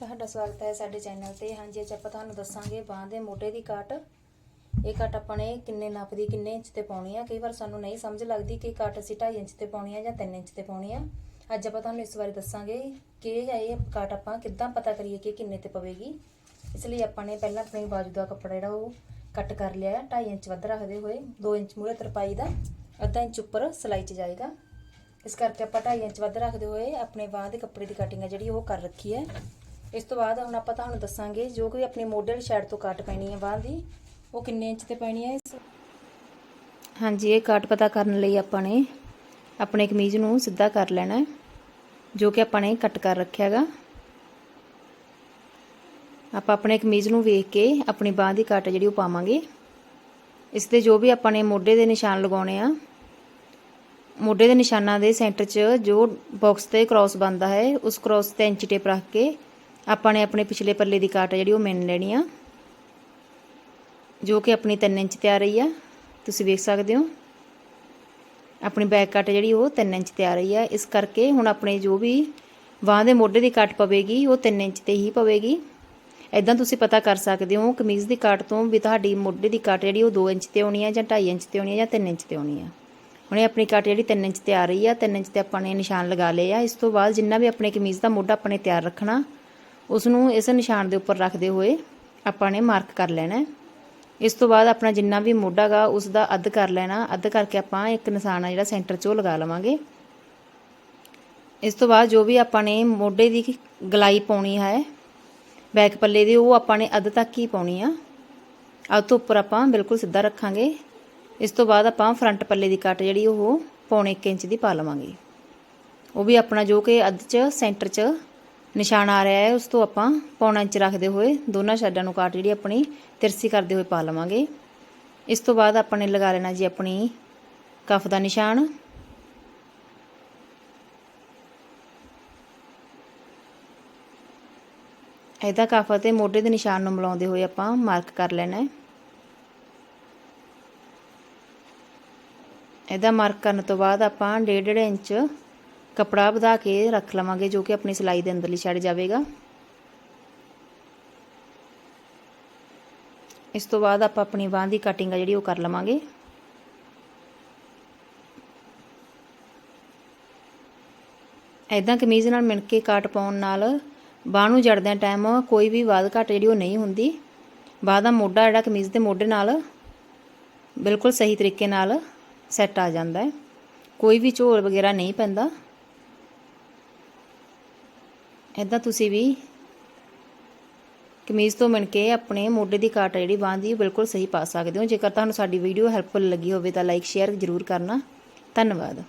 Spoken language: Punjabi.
ਤੁਹਾਡਾ ਸਵਾਗਤ ਹੈ ਸਾਡੇ ਚੈਨਲ ਤੇ। ਹਾਂਜੀ, ਅੱਜ ਆਪਾਂ ਤੁਹਾਨੂੰ ਦੱਸਾਂਗੇ ਬਾਂਹ ਦੇ ਮੋਢੇ ਦੀ ਕੱਟ ਇਹ ਕੱਟ ਆਪਾਂ ਨੇ ਕਿੰਨੇ ਨਾਪ ਦੀ ਕਿੰਨੇ ਇੰਚ ਤੇ ਪਾਉਣੀ ਆ। ਕਈ ਵਾਰ ਸਾਨੂੰ ਨਹੀਂ ਸਮਝ ਲੱਗਦੀ ਕਿ ਕੱਟ ਅਸੀਂ 2.5 ਇੰਚ ਤੇ ਪਾਉਣੀ ਆ ਜਾਂ 3 ਇੰਚ ਤੇ ਪਾਉਣੀ ਆ। ਅੱਜ ਆਪਾਂ ਤੁਹਾਨੂੰ ਇਸ ਬਾਰੇ ਦੱਸਾਂਗੇ ਕਿ ਇਹ ਕੱਟ ਆਪਾਂ ਕਿੱਦਾਂ ਪਤਾ ਕਰੀਏ ਕਿ ਕਿੰਨੇ ਤੇ ਪਵੇਗੀ। ਇਸ ਲਈ ਆਪਾਂ ਨੇ ਪਹਿਲਾਂ ਆਪਣੀ ਬਾਜੂ ਦਾ ਕੱਪੜਾ ਜਿਹੜਾ ਉਹ ਕੱਟ ਕਰ ਲਿਆ ਹੈ। 2.5 ਇੰਚ ਵੱਧ ਰੱਖਦੇ ਹੋਏ 2 ਇੰਚ ਮੂਰੇ ਤਰਪਾਈ ਦਾ, ਅੱਧਾ ਇੰਚ ਉੱਪਰ ਸਿਲਾਈ 'ਚ ਜਾਏਗਾ। ਇਸ ਕਰਕੇ ਆਪਾਂ 2.5 ਇੰਚ ਵੱਧ ਰੱਖਦੇ ਹੋਏ ਆਪਣੇ ਬਾਂਹ ਦੇ ਕੱਪੜੇ ਦੀ ਕਟਿੰਗ ਆ ਜਿਹੜੀ ਉਹ ਕਰ ਰੱਖੀ ਹੈ। ਇਸ ਤੋਂ ਬਾਅਦ ਹੁਣ ਆਪਾਂ ਤੁਹਾਨੂੰ ਦੱਸਾਂਗੇ ਜੋ ਕੋਈ ਆਪਣੀ ਮੋਢੇ ਵਾਲੀ ਸਾਈਡ ਤੋਂ ਕੱਟ ਪੈਣੀ ਹੈ ਬਾਂਹ ਦੀ। ਉਹ ਕਿੰਨੇ ਇੰਚ ਤੇ ਪੈਣੀ ਹੈ ਇਸ? ਹਾਂਜੀ, ਇਹ ਕੱਟ ਪਤਾ ਕਰਨ ਲਈ ਆਪਾਂ ਨੇ ਆਪਣੇ ਕਮੀਜ਼ ਨੂੰ ਸਿੱਧਾ ਕਰ ਲੈਣਾ ਹੈ, ਜੋ ਕਿ ਆਪਾਂ ਨੇ ਕੱਟ ਕਰ ਰੱਖਿਆ ਹੈਗਾ। ਆਪਾਂ ਆਪਣੇ ਕਮੀਜ਼ ਨੂੰ ਵੇਖ ਕੇ ਆਪਣੀ ਬਾਂਹ ਦੀ ਕੱਟ ਜਿਹੜੀ ਉਹ ਪਾਵਾਂਗੇ। ਇਸ ਤੇ ਜੋ ਵੀ ਆਪਾਂ ਨੇ ਮੋਢੇ ਦੇ ਨਿਸ਼ਾਨ ਲਗਾਉਣੇ ਆ, ਮੋਢੇ ਦੇ ਨਿਸ਼ਾਨਾਂ ਦੇ ਸੈਂਟਰ 'ਚ ਜੋ ਬਾਕਸ ਤੇ ਕ੍ਰਾਸ ਬਣਦਾ ਹੈ, ਉਸ ਕ੍ਰਾਸ ਤੇ ਇੰਚ ਟੇਪ ਰੱਖ ਕੇ ਆਪਾਂ ਨੇ ਆਪਣੇ ਪਿਛਲੇ ਪੱਲੇ ਦੀ ਕਾਟ ਜਿਹੜੀ, ਉਹ ਮਿਣ ਲੈਣੀ ਆ। ਜੋ ਕਿ ਆਪਣੀ 3 ਇੰਚ ਤੇ ਆ ਰਹੀ ਆ। ਤੁਸੀਂ ਵੇਖ ਸਕਦੇ ਹੋ। ਆਪਣੀ ਬੈਕ ਕੱਟ ਜਿਹੜੀ, ਉਹ 3 ਇੰਚ ਤੇ ਆ ਰਹੀ ਆ। ਇਸ ਕਰਕੇ ਹੁਣ ਆਪਣੇ ਜੋ ਵੀ ਬਾਂਹ ਦੇ ਮੋਢੇ ਦੀ ਕੱਟ ਪਵੇਗੀ, ਉਹ 3 ਇੰਚ ਤੇ ਹੀ ਪਵੇਗੀ। ਇਦਾਂ ਤੁਸੀਂ ਪਤਾ ਕਰ ਸਕਦੇ ਹੋ, ਕਮੀਜ਼ ਦੀ ਕੱਟ ਤੋਂ ਵੀ ਤੁਹਾਡੀ ਮੋਢੇ ਦੀ ਕੱਟ ਜਿਹੜੀ, ਉਹ 2 ਇੰਚ ਤੇ ਆਉਣੀ ਆ ਜਾਂ 2.5 ਇੰਚ ਤੇ ਆਉਣੀ ਆ ਜਾਂ 3 ਇੰਚ ਤੇ ਆਉਣੀ ਆ। ਹੁਣੇ ਆਪਣੀ ਕੱਟ ਜਿਹੜੀ 3 ਇੰਚ ਤੇ ਆ ਰਹੀ ਆ। 3 ਇੰਚ ਤੇ ਆਪਾਂ ਨੇ ਨਿਸ਼ਾਨ ਲਗਾ ਲਏ ਆ। ਇਸ ਤੋਂ ਬਾਅਦ ਜਿੰਨਾ ਵੀ ਆਪਣੇ ਕਮੀਜ਼ ਦਾ ਮੋਢਾ ਆਪਣੇ ਤਿਆਰ ਰੱਖਣਾ ਉਸ ਨੂੰ ਇਸ ਨਿਸ਼ਾਨ ਦੇ ਉੱਪਰ ਰੱਖਦੇ ਹੋਏ ਆਪਾਂ ਨੇ ਮਾਰਕ ਕਰ ਲੈਣਾ ਇਸ ਤੋਂ ਬਾਅਦ ਆਪਣਾ ਜਿੰਨਾ ਵੀ ਮੋਢਾ ਗਾ ਉਸ ਦਾ ਅੱਧ ਕਰ ਲੈਣਾ। ਅੱਧ ਕਰਕੇ ਆਪਾਂ ਇੱਕ ਨਿਸ਼ਾਨ ਆ ਜਿਹੜਾ ਸੈਂਟਰ 'ਚੋਂ ਲਗਾ ਲਵਾਂਗੇ। ਇਸ ਤੋਂ ਬਾਅਦ ਜੋ ਵੀ ਆਪਾਂ ਨੇ ਮੋਢੇ ਦੀ ਗਲਾਈ ਪਾਉਣੀ ਹੈ, ਬੈਕ ਪੱਲੇ ਦੀ, ਉਹ ਆਪਾਂ ਨੇ ਅੱਧ ਤੱਕ ਹੀ ਪਾਉਣੀ ਆ। ਅੱਧ ਤੋਂ ਉੱਪਰ ਆਪਾਂ ਬਿਲਕੁਲ ਸਿੱਧਾ ਰੱਖਾਂਗੇ। ਇਸ ਤੋਂ ਬਾਅਦ ਆਪਾਂ ਫਰੰਟ ਪੱਲੇ ਦੀ ਕੱਟ ਜਿਹੜੀ ਉਹ ਪੌਣੇ 1 ਇੰਚ ਦੀ ਪਾ ਲਵਾਂਗੇ। ਉਹ ਵੀ ਆਪਣਾ ਜੋ ਕਿ ਅੱਧ 'ਚ ਸੈਂਟਰ 'ਚ ਨਿਸ਼ਾਨ ਆ ਰਿਹਾ ਹੈ, ਉਸ ਤੋਂ ਆਪਾਂ ਪੌਣਾ ਇੰਚ ਰੱਖਦੇ ਹੋਏ ਦੋਨਾਂ ਸਾਈਡਾਂ ਨੂੰ ਕਾਟ ਜਿਹੜੀ ਆਪਣੀ ਤਿਰਸੀ ਕਰਦੇ ਹੋਏ ਪਾ ਲਵਾਂਗੇ। ਇਸ ਤੋਂ ਬਾਅਦ ਆਪਾਂ ਨੇ ਲਗਾ ਲੈਣਾ ਜੀ ਆਪਣੀ ਕਫ ਦਾ ਨਿਸ਼ਾਨ। ਇਹਦਾ ਕਫ ਅਤੇ ਮੋਢੇ ਦੇ ਨਿਸ਼ਾਨ ਨੂੰ ਮਿਲਾਉਂਦੇ ਹੋਏ ਆਪਾਂ ਮਾਰਕ ਕਰ ਲੈਣਾ ਹੈ। ਇਹਦਾ ਮਾਰਕ ਕਰਨ ਤੋਂ ਬਾਅਦ ਆਪਾਂ 1.5 ਇੰਚ ਕਪੜਾ ਵਧਾ ਕੇ ਰੱਖ ਲਵਾਂਗੇ ਜੋ ਕਿ ਆਪਣੀ ਸਿਲਾਈ ਦੇ ਅੰਦਰਲੀ ਛੱਡ ਜਾਵੇਗਾ। ਇਸ ਤੋਂ ਬਾਅਦ ਆਪਾਂ ਆਪਣੀ ਬਾਂਹ ਦੀ ਕਟਿੰਗ ਆ ਜਿਹੜੀ ਉਹ ਕਰ ਲਵਾਂਗੇ। ਐਦਾਂ ਕਮੀਜ਼ ਨਾਲ ਮਿਣ ਕੇ ਕਾਟ ਪਾਉਣ ਨਾਲ ਬਾਂਹ ਨੂੰ ਜੜਦਿਆਂ ਟਾਈਮ ਕੋਈ ਵੀ ਵਾਧ ਘਟ ਜਿਹੜੀ ਉਹ ਨਹੀਂ ਹੁੰਦੀ। ਬਾਂਹ ਦਾ ਮੋਢਾ ਜਿਹੜਾ ਕਮੀਜ਼ ਦੇ ਮੋਢੇ ਨਾਲ ਬਿਲਕੁਲ ਸਹੀ ਤਰੀਕੇ ਨਾਲ ਸੈੱਟ ਆ ਜਾਂਦਾ ਹੈ। ਕੋਈ ਵੀ ਝੋਲ ਵਗੈਰਾ ਨਹੀਂ ਪੈਂਦਾ। ਇਦਾਂ ਤੁਸੀਂ ਵੀ ਕਮੀਜ਼ ਤੋਂ ਮਿਣ ਕੇ ਆਪਣੇ ਮੋਢੇ ਦੀ ਕਾਟ ਜਿਹੜੀ ਬਾਂਹ ਦੀ ਬਿਲਕੁਲ ਸਹੀ ਪਾ ਸਕਦੇ ਹੋ। ਜੇਕਰ ਤੁਹਾਨੂੰ ਸਾਡੀ ਵੀਡੀਓ ਹੈਲਪਫੁਲ ਲੱਗੀ ਹੋਵੇ ਤਾਂ ਲਾਈਕ ਸ਼ੇਅਰ ਜ਼ਰੂਰ ਕਰਨਾ। ਧੰਨਵਾਦ।